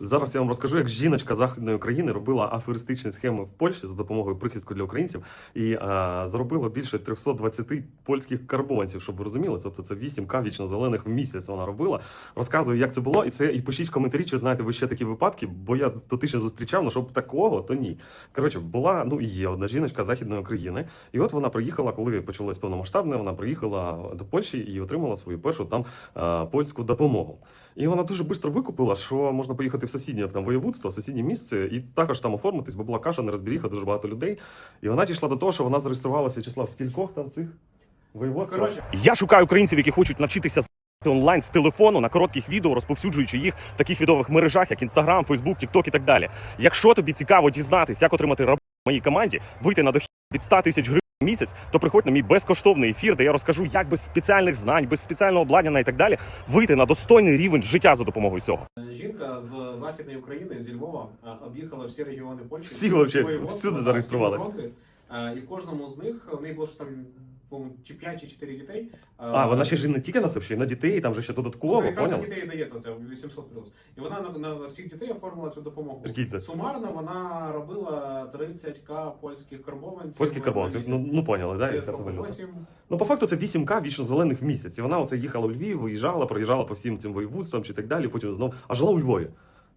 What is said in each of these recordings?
Зараз я вам розкажу, як жіночка західної України робила аферистичні схеми в Польщі за допомогою прихистку для українців і а, заробила більше 320 польських карбованців, щоб ви розуміли. Тобто це 8к вічно зелених в місяць вона робила. Розказую, як це було, і це і пишіть в коментарі, чи знаєте ви ще такі випадки, бо я дотично зустрічав, ну щоб такого, то ні. Коротше, була ну і є одна жіночка західної України, і от вона приїхала, коли почалось повномасштабне. Вона приїхала до Польщі і отримала свою першу там а, польську допомогу. І вона дуже швидко викупила, що можна поїхати в сусіднє там воєводство, в сусіднє місце, і також там оформитись, бо була каша, нерозберіха, дуже багато людей. І вона дійшла до того, що вона зареєструвалася Вячеслав, скількох там цих воєводствах. Коротше. Я шукаю українців, які хочуть навчитися онлайн з телефону на коротких відео, розповсюджуючи їх в таких відових мережах, як Instagram, Facebook, TikTok і так далі. Якщо тобі цікаво дізнатись, як отримати роботу в моїй команді, вийти на дохід від 100 тисяч гривень місяць, то приходь на мій безкоштовний ефір, де я розкажу, як без спеціальних знань, без спеціального обладнання і так далі вийти на достойний рівень життя за допомогою цього. Жінка з західної України зі Львова е, об'їхала всі регіони Польщі. Всі вообще, всюди фронти. Е, І в кожному з них у неї було ж там чи 5 чи 4 дітей. Е, А вона ще ж не тільки на це, ще й на дітей, там же ще додатково, якраз на дітей дається це 800 плюс. І вона на, на, всіх дітей оформила цю допомогу. Прикиньте. Сумарно вона робила 30к польських карбованців. Польських карбованців, ну, ну поняли, да, Це як це виглядає. Восім. Ну, по факту, це 8К вічно зелених в місяць. І вона оце їхала у Львів, виїжджала, проїжджала по всім цим воєводствам чи так далі, потім знов, а жила у Львові.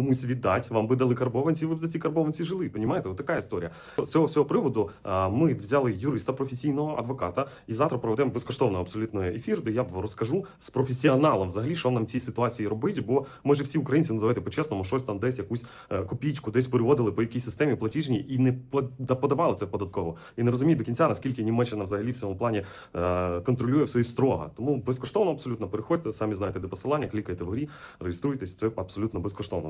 комусь віддати, вам би дали карбованці, ви б за ці карбованці жили. Понімаєте? Ось така історія. З цього всього приводу ми взяли юриста, професійного адвоката, і завтра проведемо безкоштовно абсолютно ефір, де я вам розкажу з професіоналом взагалі, що нам в цій ситуації робити. Бо ми ж всі українці, ну давайте по-чесному, щось там десь якусь е, копійку, десь переводили по якійсь системі платіжній і не подавали це податково. І не розуміють до кінця, наскільки Німеччина взагалі в цьому плані е, контролює все і строго. Тому безкоштовно абсолютно переходьте, самі знаєте, де посилання, клікайте вгорі, реєструйтесь. Це абсолютно безкоштовно.